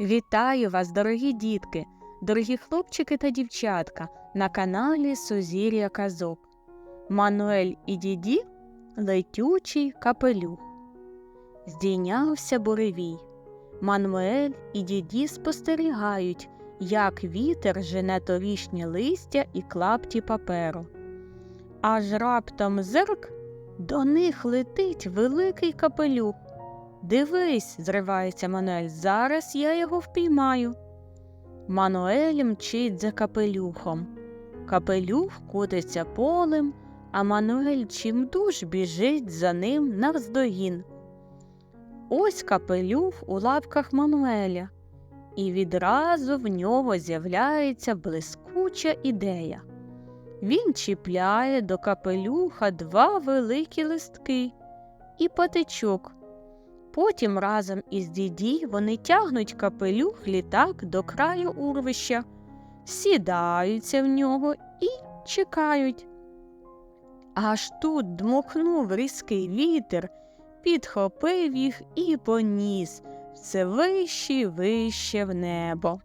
Вітаю вас, дорогі дітки, дорогі хлопчики та дівчатка на каналі Сузір'я Казок. Мануель і діді летючий капелюх. Здійнявся буревій. Мануель і діді спостерігають, як вітер жене торішнє листя і клапті паперу. Аж раптом зирк до них летить великий капелюх. Дивись, зривається Мануель, зараз я його впіймаю. Мануель мчить за капелюхом. Капелюх кутиться полем, а Мануель чимдуж біжить за ним навздогін. Ось капелюх у лапках Мануеля, і відразу в нього з'являється блискуча ідея. Він чіпляє до капелюха два великі листки і патичок. Потім разом із діді вони тягнуть капелюх літак до краю урвища, сідаються в нього і чекають. Аж тут дмухнув різкий вітер, підхопив їх і поніс все вище вище в небо.